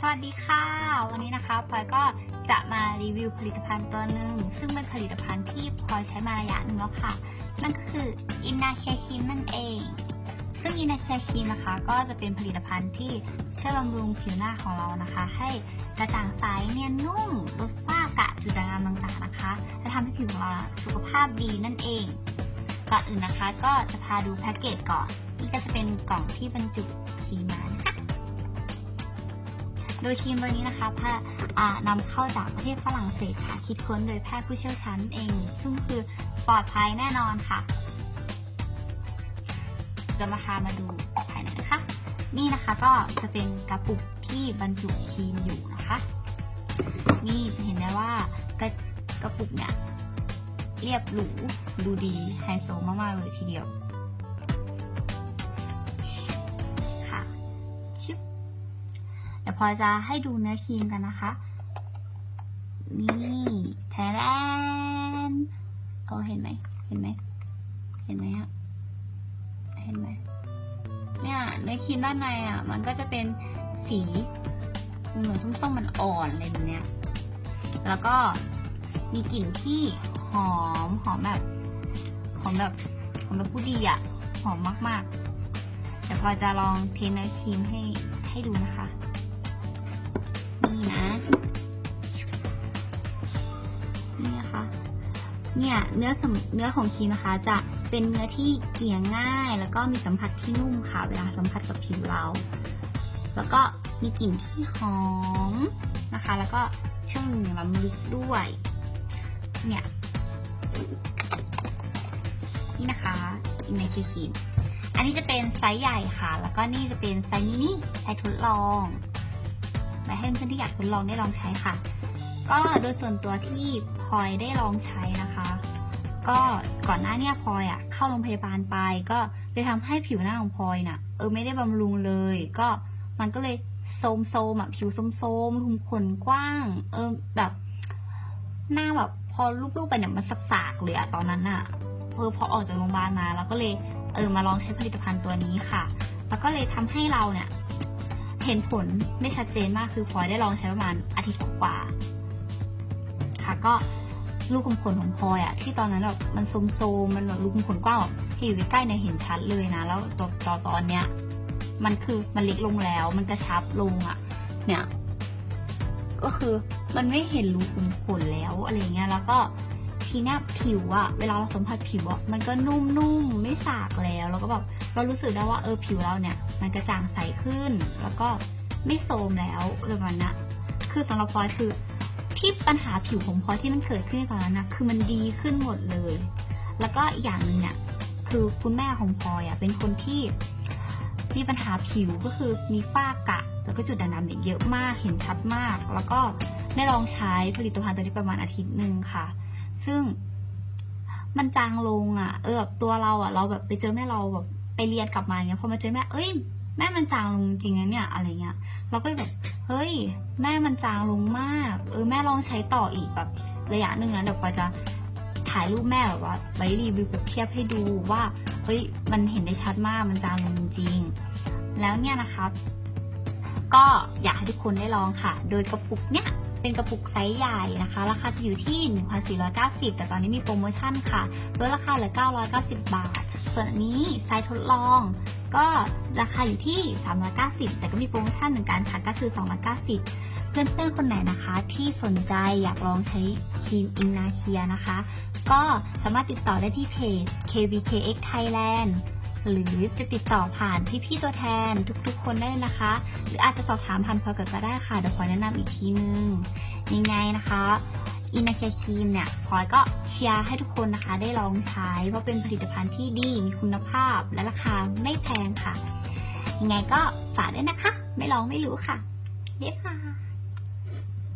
สวัสดีค่ะ วันนี้นะคะพลอยก็จะมารีวิวผลิตภัณฑ์ตัวหนึ่งซึ่งเป็นผลิตภัณฑ์ที่พลอยใช้มาระยะหนึ่งแล้วค่ะ นั่นก็คืออินนาแคครีมนั่นเอง ซึ่งอินนาแคครีมนะคะ ก็จะเป็นผลิตภัณฑ์ที่ช่วยบำรุงผิวหน้าของเรานะคะ ให้กระจ่างใสเนียนนุ่มลดฝ้ากระจุดด่างดำต่างๆนะคะและทำให้ผิวของเราสุขภาพดีนั่นเองก่อนอื่นนะคะก็จะพาดูแพ็กเกจก่อนนี่ก็จะเป็นกล่องที่บรรจุครีมมานะคะ โดยครีมตัวนี้นะคะพาอ่านำเข้าจากประเทศฝรั่งเศสค่ะ คิดค้นโดยแพทย์ผู้เชี่ยวชาญเอง ซึ่งคือปลอดภัยแน่นอนค่ะ จะมาพามาดูภายในนะคะ นี่นะคะก็จะเป็นกระปุกที่บรรจุครีมอยู่นะคะ นี่จะเห็นได้ว่ากระกระปุกเนี่ยเรียบหรูดูดีไฮโซมากๆเลยทีเดียว ดี๋ยวพอจะให้ดูเนื้อครีมกันนะคะ นี่แทแรนเออเห็นไหมเห็นไหมเห็นไหมฮะเห็นไหมเนี่ยเนื้อครีมด้านในอะ มันก็จะเป็นสีเหมือนส้มๆมันอ่อนอะไรแบบเนี้ย แล้วก็มีกลิ่นที่หอมหอมแบบหอมแบบหอมแบบผู้ดีอะหอมมากๆ เดี๋ยวพอจะลองเทเนื้อครีมให้ให้ดูนะคะ นี่นะนี่นะคะเนี่ยเนื้อสำเนื้อของครีมนะคะ จะเป็นเนื้อที่เกี่ยง่าย แล้วก็มีสัมผัสที่นุ่มค่ะ เวลาสัมผัสกับผิวเรา แล้วก็มีกลิ่นที่หอมนะคะ แล้วก็ช่วงหนึ่งล้ำลึกด้วย เนี่ยนี่นะคะอินในคีคีอันนี้จะเป็นไซส์ใหญ่ค่ะ แล้วก็นี่จะเป็นไซส์มินิไซส์ทดลอง ไว้ให้เพื่อนๆที่อยากทดลองได้ลองใช้ค่ะ ก็โดยส่วนตัวที่พลอยได้ลองใช้นะคะ ก็ก่อนหน้าเนี้พลอยอะเข้าโรงพยาบาลไปก็เลยทำให้ผิวหน้าของพลอยน่ะเออไม่ได้บำรุงเลย ก็มันก็เลยโซมโซมอะผิวโซมโซมๆรูขุมขนกว้าง เออแบบ หน้าแบบพอลูบๆไปเนี่ยมันสักๆเลยอะตอนนั้นอะเออพอออกจากโรงพยาบาลมาเราก็เลยเออมาลองใช้ผลิตภัณฑ์ตัวนี้ค่ะ แล้วก็เลยทำให้เราเนี่ย เห็นผลไม่ชัดเจนมากคือพลอยได้ลองใช้ประมาณอาทิตย์กว่า ค่ะก็ลูกขุมขนของพลอยอะที่ตอนนั้นแบบมันโซมๆมันแบบลูกขุมขนกว้างแบบที่อยู่ใกล้ๆเนี่ยเห็นชัดเลยนะ แล้วตัวตอนตอนเนี้ย มันคือมันเล็กลงแล้ว มันกระชับลงอะเนี่ย ก็คือมันไม่เห็นรูขุมขนแล้วอะไรเงี้ยแล้วก็ ทีเนี้ยผิวอะเวลาเราสัมผัสผิวอะมันก็นุ่มๆไม่สากแล้ว แล้วก็แบบเรารู้สึกได้ว่าเออผิวเราเนี่ย มันกระจ่างใสขึ้น แล้วก็ไม่โทรมแล้วแบบนั้นนะคือสำหรับพลอยคือที่ปัญหาผิวของพลอยที่มันเกิดขึ้นตอนนั้นนะคือมันดีขึ้นหมดเลย แล้วก็อีกอย่างหนึ่งเนี่ยคือคุณแม่ของพลอยอะเป็นคนที่มีปัญหาผิวก็คือมีฝ้ากระแล้วก็จุดด่างดำเนี่ยเยอะมากเห็นชัดมาก แล้วก็ได้ลองใช้ผลิตภัณฑ์ตัวนี้ประมาณอาทิตย์หนึ่งค่ะ ซึ่งมันจางลงอะ เออแบบตัวเราอะ เราแบบไปเจอแม่เราแบบไปเรียนกลับมาเงี้ยพอมาเจอแม่เอ้ยแม่มันจางลงจริงนะเนี่ยอะไรเงี้ยเราก็เลยแบบเฮ้ย แม่มันจางลงมาก เออแม่ลองใช้ต่ออีกแบบระยะหนึ่งนะเดี๋ยวพอจะถ่ายรูปแม่แบบว่าไว้รีวิวแบบเทียบให้ดูว่าเฮ้ยมันเห็นได้ชัดมากมันจางลงจริง แล้วเนี่ยนะครับก็อยากให้ทุกคนได้ลองค่ะ โดยกระปุกเนี่ย เป็นกระปุกไซส์ใหญ่นะคะ ราคาจะอยู่ที่ 1,490 แต่ตอนนี้มีโปรโมชั่นค่ะลดราคาเหลือ 990 บาท ส่วนนี้ไซส์ทดลอง ก็ราคาอยู่ที่ 390 แต่ก็มีโปรโมชั่นเหมือนกันค่ะ ก็คือ 290 เพื่อนๆ คนไหนนะคะที่สนใจอยากลองใช้ครีมอินนาเคียนะคะ ก็สามารถติดต่อได้ที่เพจ KVKX Thailand หรือจะติดต่อผ่านพี่ๆตัวแทนทุกๆ คนได้นะคะ หรืออาจจะสอบถามผ่านพอยก่อนก็ได้ค่ะเดี๋ยวพลอแนะนำอีกทีนึงยังไงนะคะอินาเคคีมเนี่ยพลอยก็เชียร์ให้ทุกคนนะคะได้ลองใช้เพราะเป็นผลิตภัณฑ์ที่ดีมีคุณภาพและราคาไม่แพงค่ะ ยังไงก็ฝากด้วยนะคะ ไม่ลองไม่รู้ค่ะเรียบร้อย